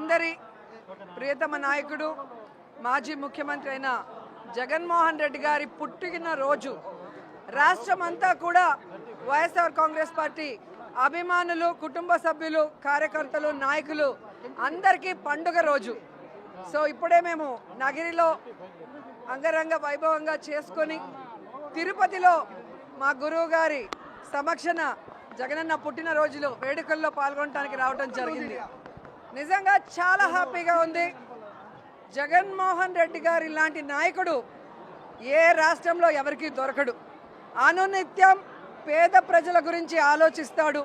మనందరి ప్రియతమ నాయకుడు మాజీ ముఖ్యమంత్రి అయిన జగన్మోహన్ రెడ్డి గారి పుట్టిన రోజు. రాష్ట్రమంతా కూడా వైఎస్ఆర్ కాంగ్రెస్ పార్టీ అభిమానులు కుటుంబ సభ్యులు కార్యకర్తలు నాయకులు అందరికీ పండుగ రోజు. సో ఇప్పుడే మేము నగిరిలో అంగరంగ వైభవంగా చేసుకొని తిరుపతిలో మా గురువు గారి సమక్షన జగనన్న పుట్టినరోజులో వేడుకల్లో పాల్గొనడానికి రావడం జరిగింది. నిజంగా చాలా హ్యాపీగా ఉంది. జగన్మోహన్ రెడ్డి గారు ఇలాంటి నాయకుడు ఏ రాష్ట్రంలో ఎవరికీ దొరకడు. అనునిత్యం పేద ప్రజల గురించి ఆలోచిస్తాడు.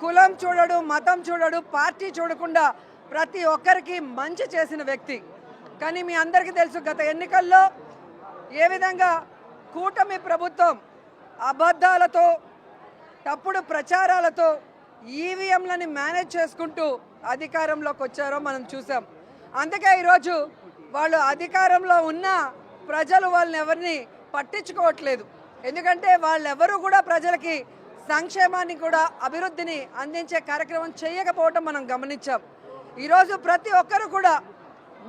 కులం చూడడు మతం చూడడు పార్టీ చూడకుండా ప్రతి ఒక్కరికి మంచి చేసిన వ్యక్తి. కానీ మీ అందరికీ తెలుసు గత ఎన్నికల్లో ఏ విధంగా కూటమి ప్రభుత్వం అబద్ధాలతో తప్పుడు ప్రచారాలతో ఈవీఎంలని మేనేజ్ చేసుకుంటూ అధికారంలోకి వచ్చారో మనం చూసాం. అందుకే ఈరోజు వాళ్ళు అధికారంలో ఉన్న ప్రజలు వాళ్ళని ఎవరిని పట్టించుకోవట్లేదు. ఎందుకంటే వాళ్ళెవరూ కూడా ప్రజలకి సంక్షేమాన్ని కూడా అభివృద్ధిని అందించే కార్యక్రమం చేయకపోవటం మనం గమనించాం. ఈరోజు ప్రతి ఒక్కరు కూడా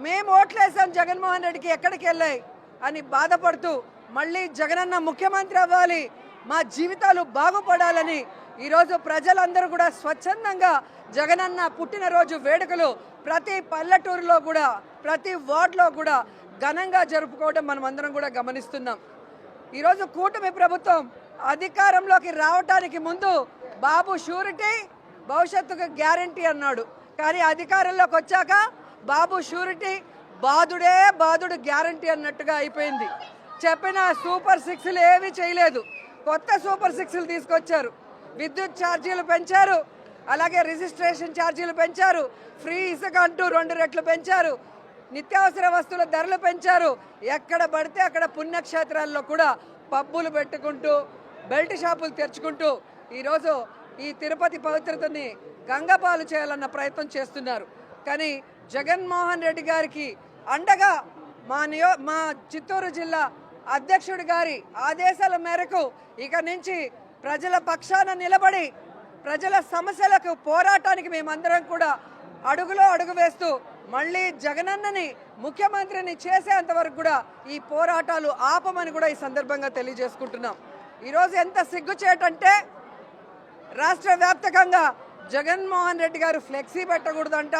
మేము ఓట్లేసాం జగన్మోహన్ రెడ్డికి ఎక్కడికి వెళ్ళాయి అని బాధపడుతూ మళ్ళీ జగనన్న ముఖ్యమంత్రి అవ్వాలి మా జీవితాలు బాగుపడాలని ఈరోజు ప్రజలందరూ కూడా స్వచ్ఛందంగా జగనన్న పుట్టినరోజు వేడుకలు ప్రతి పల్లెటూరులో కూడా ప్రతి వార్డులో కూడా ఘనంగా జరుపుకోవడం మనం అందరం కూడా గమనిస్తున్నాం. ఈరోజు కూటమి ప్రభుత్వం అధికారంలోకి రావటానికి ముందు బాబు షూరిటీ భవిష్యత్తుకు గ్యారంటీ అన్నాడు. కానీ అధికారంలోకి వచ్చాక బాబు షూరిటీ బాధుడే బాధుడు గ్యారంటీ అన్నట్టుగా అయిపోయింది. చెప్పిన సూపర్ సిక్స్లు ఏమీ చేయలేదు. కొత్త సూపర్ సిక్స్లు తీసుకొచ్చారు. విద్యుత్ ఛార్జీలు పెంచారు. అలాగే రిజిస్ట్రేషన్ ఛార్జీలు పెంచారు. ఫ్రీ ఇసుక అంటూ రెండు రెట్లు పెంచారు. నిత్యావసర వస్తువుల ధరలు పెంచారు. ఎక్కడ పడితే అక్కడ పుణ్యక్షేత్రాల్లో కూడా పబ్బులు పెట్టుకుంటూ బెల్ట్ షాపులు తెరుచుకుంటూ ఈరోజు ఈ తిరుపతి పవిత్రతని గంగపాలు చేయాలన్న ప్రయత్నం చేస్తున్నారు. కానీ జగన్మోహన్ రెడ్డి గారికి అండగా మా నియో మా చిత్తూరు జిల్లా అధ్యక్షుడి గారి ఆదేశాల మేరకు ఇక నుంచి ప్రజల పక్షాన నిలబడి ప్రజల సమస్యలకు పోరాటానికి మేమందరం కూడా అడుగులో అడుగు వేస్తూ మళ్ళీ జగనన్నని ముఖ్యమంత్రిని చేసేంత వరకు కూడా ఈ పోరాటాలు ఆపమని కూడా ఈ సందర్భంగా తెలియజేసుకుంటున్నాం. ఈరోజు ఎంత సిగ్గుచేటంటే రాష్ట్ర వ్యాప్తకంగా జగన్మోహన్ రెడ్డి గారు ఫ్లెక్సీ పెట్టకూడదంట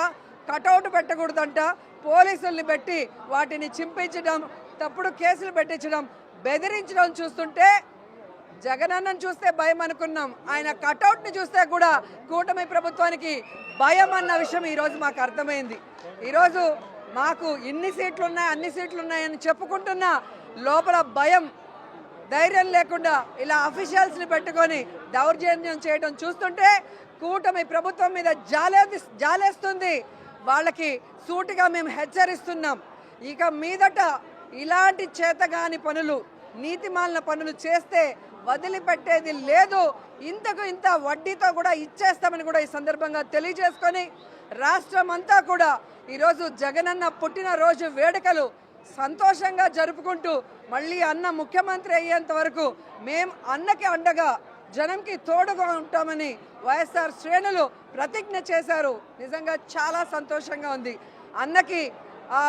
కటౌట్ పెట్టకూడదంట పోలీసుల్ని పెట్టి వాటిని చింపించడం తప్పుడు కేసులు పెట్టించడం బెదిరించడం చూస్తుంటే జగనన్నను చూస్తే భయం అనుకున్నాం. ఆయన కటౌట్ని చూస్తే కూడా కూటమి ప్రభుత్వానికి భయం అన్న విషయం ఈరోజు మాకు అర్థమైంది. ఈరోజు మాకు ఇన్ని సీట్లు ఉన్నాయి అన్ని సీట్లు ఉన్నాయని చెప్పుకుంటున్నా లోపల భయం ధైర్యం లేకుండా ఇలా అఫీషియల్స్ని పెట్టుకొని దౌర్జన్యం చేయడం చూస్తుంటే కూటమి ప్రభుత్వం మీద జాలే జాలేస్తుంది. వాళ్ళకి సూటిగా మేము హెచ్చరిస్తున్నాం. ఇక మీదట ఇలాంటి చేతగాని పనులు నీతిమాలిన పనులు చేస్తే వదిలిపెట్టేది లేదు. ఇంతకు ఇంత వడ్డీతో కూడా ఇచ్చేస్తామని కూడా ఈ సందర్భంగా తెలియజేసుకొని రాష్ట్రం అంతా కూడా ఈరోజు జగనన్న పుట్టినరోజు వేడుకలు సంతోషంగా జరుపుకుంటూ మళ్ళీ అన్న ముఖ్యమంత్రి అయ్యేంత వరకు మేం అన్నకి అండగా జనంకి తోడుగా ఉంటామని వైఎస్ఆర్ శ్రేణులు ప్రతిజ్ఞ చేశారు. నిజంగా చాలా సంతోషంగా ఉంది. అన్నకి ఆ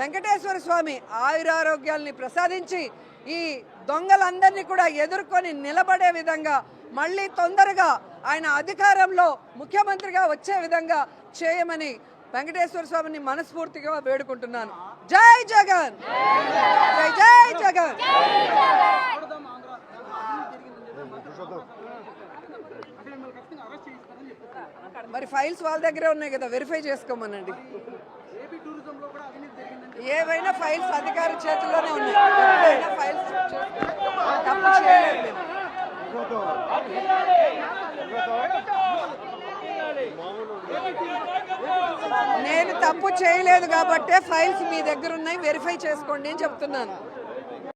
వెంకటేశ్వర స్వామి ఆయురారోగ్యాల్ని ప్రసాదించి ఈ దొంగలందరినీ కూడా ఎదుర్కొని నిలబడే విధంగా మళ్ళీ తొందరగా ఆయన అధికారంలో ముఖ్యమంత్రిగా వచ్చే విధంగా చేయమని వెంకటేశ్వర స్వామిని మనస్ఫూర్తిగా వేడుకుంటున్నాను. జై జగన్! జై జై జగన్! మరి ఫైల్స్ వాళ్ళ దగ్గరే ఉన్నాయి కదా వెరిఫై చేసుకోమనండి. ఏవైనా ఫైల్స్ అధికారి చేతుల్లోనే ఉన్నాయి. ఏవైనా ఫైల్స్ తప్పు చేయలేదు నేను తప్పు చేయలేదు కాబట్టే ఫైల్స్ మీ దగ్గర ఉన్నాయి వెరిఫై చేసుకోండి అని చెప్తున్నాను.